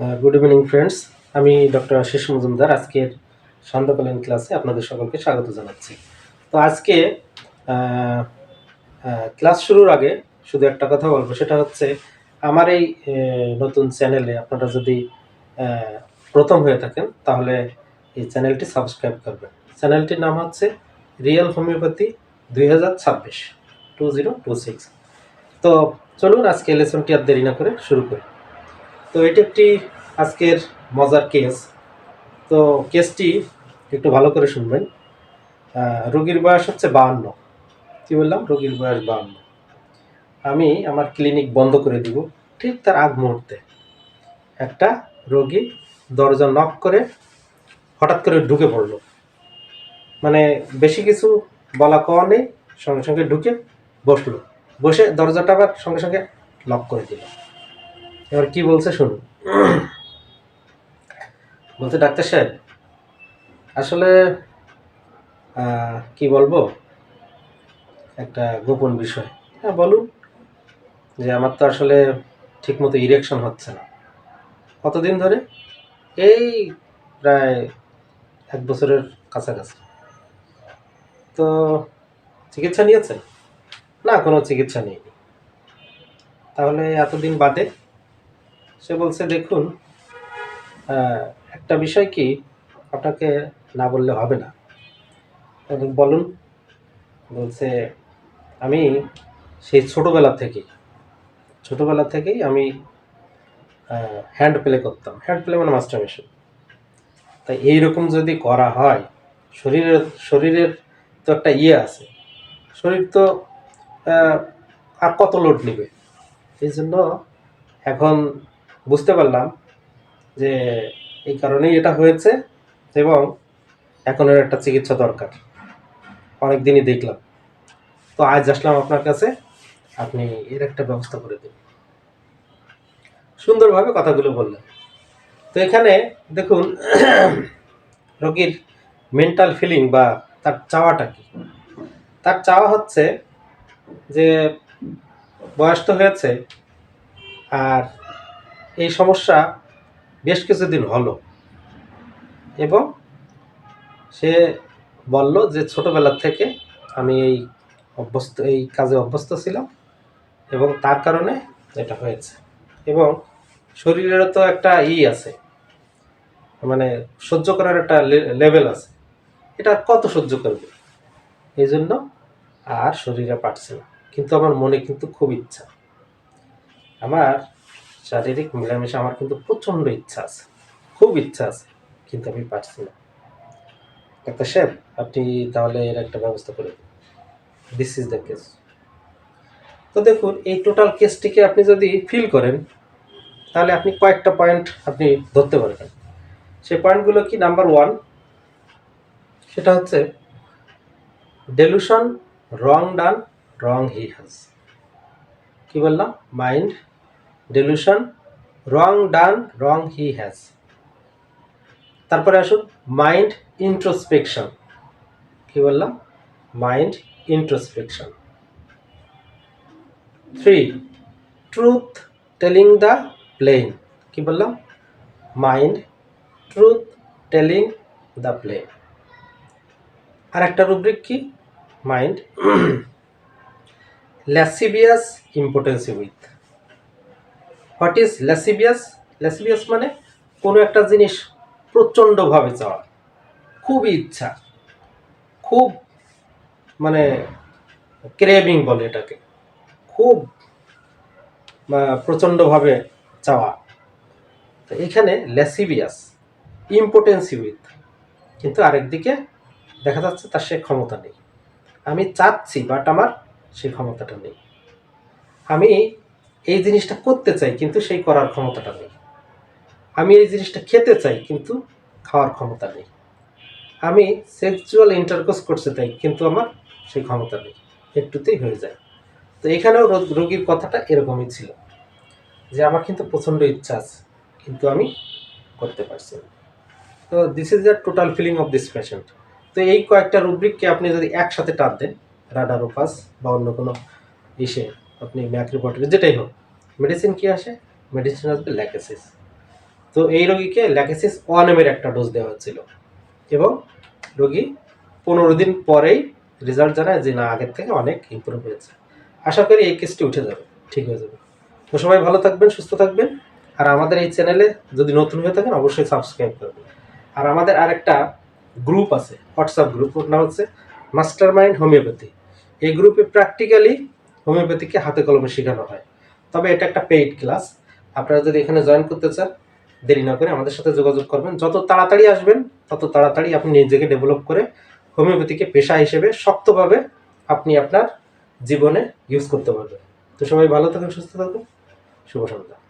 Good evening friends আমি doctor Ashis Majumdar. আজকের সন্ধ্যাকালীন ক্লাসে আপনাদের সকলকে স্বাগত জানাচ্ছি। তো আজকে ক্লাস শুরুর আগে শুধু একটা কথা বলব। সেটা হচ্ছে, আমার এই নতুন চ্যানেলে আপনারা যদি প্রথম হয়ে থাকেন, তাহলে এই চ্যানেলটি সাবস্ক্রাইব করবেন। চ্যানেলটির নাম হচ্ছে রিয়েল হোমিওপ্যাথি দুই হাজার ছাব্বিশ, টু জিরো টু সিক্স। তো চলুন আজকে লেসনটি আর দেরি না করে শুরু করি। তো এটি একটি আজকের মজার কেস তো কেসটি একটু ভালো করে শুনবেন। রোগীর বয়স হচ্ছে বাহান্ন। কী বললাম? রোগীর বয়স বাহান্ন। আমি আমার ক্লিনিক বন্ধ করে দিব ঠিক তার আগ মুহূর্তে। একটা রোগী দরজা নক করে হঠাৎ করে ঢুকে পড়ল। মানে বেশি কিছু বলা কওয়া নেই, সঙ্গে সঙ্গে ঢুকে বসল। বসে দরজাটা আবার সঙ্গে সঙ্গে লক করে দিল। এবার কি বলছে শুনুন। বলছে ডাক্তার সাহেব, আসলে কি বলব, একটা গোপন বিষয়। হ্যাঁ বলুন, যে আমার তো আসলে ঠিকমতো ইরেকশন হচ্ছে না। কতদিন ধরে? এই প্রায় এক বছরের কাছাকাছি। তো চিকিৎসা নিয়েছেন? না, কোনো চিকিৎসা নেইনি। তাহলে এতদিন বাদে সে বলছে, দেখুন একটা বিষয় কি আপনাকে না বললে হবে না। বলুন, বলছে, আমি সেই ছোটোবেলা থেকেই ছোটোবেলা থেকেই আমি হ্যান্ড প্লে করতাম। হ্যান্ড প্লে মানে মাস্টার মেশিন তাই এইরকম যদি করা হয়, শরীরের শরীরের তো একটা ইয়ে আছে। শরীর তো আর কত লোড নেবে? এই জন্য এখন বুঝতে পারলাম যে এই কারণেই এটা হয়েছে এবং এখন এর একটা চিকিৎসা দরকার। অনেক দিনই দেখলাম। তো আজ আসলাম আপনার কাছে, আপনি এর একটা ব্যবস্থা করে দিন। সুন্দরভাবে কথাগুলো বললেন। তো এখানে দেখুন, রোগীর মেন্টাল ফিলিং বা তার চাওয়াটা কি? তার চাওয়া হচ্ছে যে বয়স তো হয়েছে, আর এই সমস্যা বেশ কিছুদিন হলো। এবং সে বলল যে ছোটবেলা থেকে আমি এই অভ্যস্ত, এই কাজে অভ্যস্ত ছিলাম এবং তার কারণে এটা হয়েছে। এবং শরীরেরও তো একটা ই আছে মানে সহ্য করার একটা লেভেল আছে। এটা কত সহ্য করবে? এই জন্য আর শরীরে পারছে না। কিন্তু আমার মনে কিন্তু খুব ইচ্ছা। আমার শারীরিক মেলামেশা আমার কিন্তু প্রচণ্ড ইচ্ছা আছে। খুব ইচ্ছা আছে, কিন্তু আমি পারছি না। ডাক্তার সাহেব, আপনি তাহলে এর একটা ব্যবস্থা করে দিন। দিস ইজ দ্য কেস তো দেখুন, এই টোটাল কেসটিকে আপনি যদি ফিল করেন, তাহলে আপনি কয়েকটা পয়েন্ট আপনি ধরতে পারবেন। সেই পয়েন্টগুলো কি? নাম্বার ওয়ান সেটা হচ্ছে delusion wrong done wrong he has কি বললাম? Mind delusion wrong done wrong he has তারপরে আসুন মাইন্ড ইন্ট্রোস্পেকশন কি বললাম? Mind introspection three truth telling the plain কি বললাম? Mind truth telling the plain আর একটা রুব্রিক কি? Mind lascivious importancy with what is lascivious lascivious মানে কোনো একটা জিনিস প্রচণ্ডভাবে চাওয়া। খুবই ইচ্ছা। খুব মানে ক্রেভিং বলে এটাকে। খুব প্রচণ্ডভাবে চাওয়া। তো এখানে ল্যাসিবিয়াস ইম্পোর্টেন্সি উইথ কিন্তু আরেকদিকে দেখা যাচ্ছে তার সে ক্ষমতা নেই। আমি চাচ্ছি বাট আমার সেই ক্ষমতাটা নেই। আমি এই জিনিসটা করতে চাই, কিন্তু সেই করার ক্ষমতাটা নেই। আমি এই জিনিসটা খেতে চাই, কিন্তু খাওয়ার ক্ষমতা নেই। আমি সেক্সুয়াল ইন্টারকোর্স করতে চাই, কিন্তু আমার সেই ক্ষমতা নেই। একটুতেই হয়ে যায়। তো এখানেও রোগীর কথাটা এরকমই ছিল, যে আমার কিন্তু প্রচণ্ড ইচ্ছা আছে, কিন্তু আমি করতে পারছি না। তো this is the total feeling of this patient তো এই কয়েকটা রুব্রিককে আপনি যদি একসাথে টান দেন রাডারোপাস বা অন্য কোনো ইসে আপনি ম্যাক্রিপটের যেটাই হোক মেডিসিন কি আসে? মেডিসিন আসবে ল্যাকেসিস তো এই রোগীকে ল্যাকেসিস ওয়ানের একটা ডোজ দেওয়া হচ্ছিল এবং রোগী পনেরো দিন পরেই রেজাল্ট জানায় যে, না, আগের থেকে অনেক ইমপ্রুভ হয়েছে। আশা করি এই কেসটি উঠে যাবে, ঠিক হয়ে যাবে। তো সবাই ভালো থাকবেন, সুস্থ থাকবেন। আর আমাদের এই চ্যানেলে যদি নতুন হয়ে থাকেন, অবশ্যই সাবস্ক্রাইব করবেন। আর আমাদের আরেকটা গ্রুপ আছে হোয়াটসঅ্যাপ গ্রুপ ওর নাম হচ্ছে মাস্টার মাইন্ড হোমিওপ্যাথি এই গ্রুপে প্র্যাকটিক্যালি হোমিওপ্যাথিকে হাতে কলমে শেখানো হয়। তবে এটা একটা পেইড ক্লাস আপনারা যদি এখানে জয়েন করতে চান, দেরি না করে আমাদের সাথে যোগাযোগ করবেন। যত তাড়াতাড়ি আসবেন, তত তাড়াতাড়ি আপনি নিজেকে ডেভেলপ করে হোমিওপ্যাথিকে পেশা হিসেবে শক্তভাবে আপনি আপনার জীবনে ইউজ করতে পারবেন। তো সবাই ভালো থাকুন, সুস্থ থাকুন। শুভ সন্ধ্যা।